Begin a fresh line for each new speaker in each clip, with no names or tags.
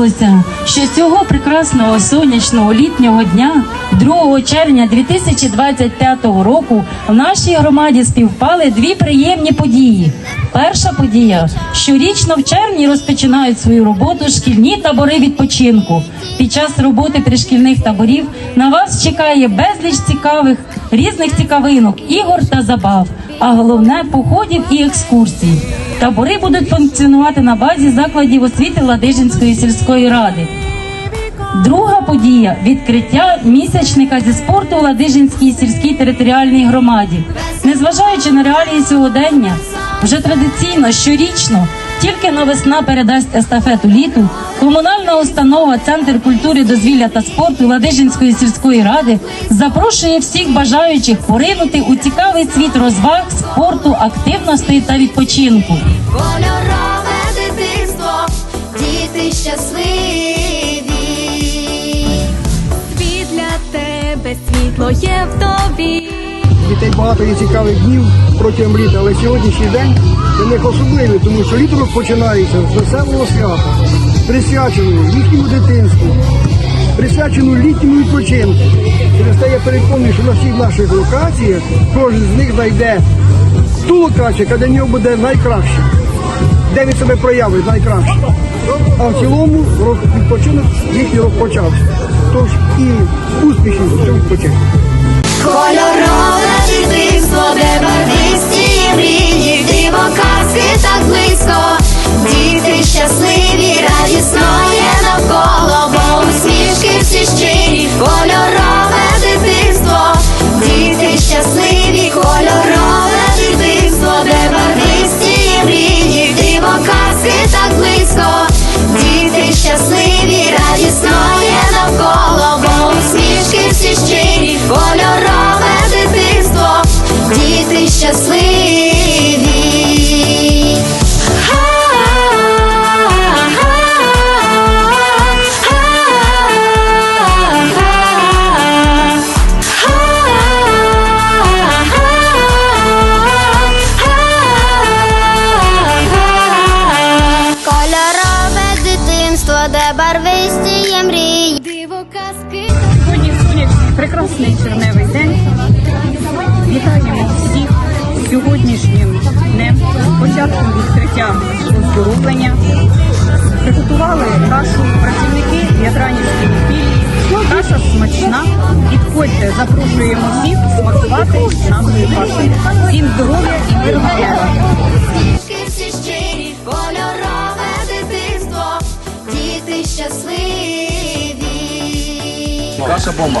трапилося, що цього прекрасного сонячного літнього дня, 2 червня 2025 року, в нашій громаді співпали дві приємні події. Перша подія щорічно в червні розпочинають свою роботу шкільні табори відпочинку. Під час роботи пришкільних таборів на вас чекає безліч цікавих різних цікавинок, ігор та забав, а головне походів і екскурсій. Табори будуть функціонувати на базі закладів освіти Ладижинської сільської ради. Друга подія відкриття місячника зі спорту у Ладижинській сільській територіальній громаді. Незважаючи на реалії сьогодення, вже традиційно щорічно, тільки на весна передасть естафету літу. Комунальна установа Центр культури, дозвілля та спорту Ладижинської сільської ради запрошує всіх бажаючих поринути у цікавий світ розваг, спорту, активностей та відпочинку.
Кольорове дитинство, діти щасливі.
Світ світло є в тобі.
Дітей багато є цікавих днів протягом літа, але сьогоднішній день для них особливий, тому що літо розпочинається з веселого свята, присвяченого їхньому дитинству, присвяченого літньому відпочинку. Через те я переконаний, що на всіх наших локаціях кожен з них знайде ту локацію, яка для нього буде найкраща, де він себе проявить найкраще. А в цілому відпочинок їхній розпочався. Тож і успіхів у цьому відпочинку.
Кольорове дитинство, де барвисті мрії, диво казки так близько. Барвисті є мрії.
Диво казки.
Сьогодні сонячний прекрасний черневий день. Вітаємо всіх сьогоднішнім днем, початком відкриття оздоровлення. Приготували кашу працівники Ятранівської філії. Каша смачна. Підходьте, запрошуємо всіх смакувати кашею. Всім здоров'я і мирного неба!
Каша бомба.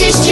This is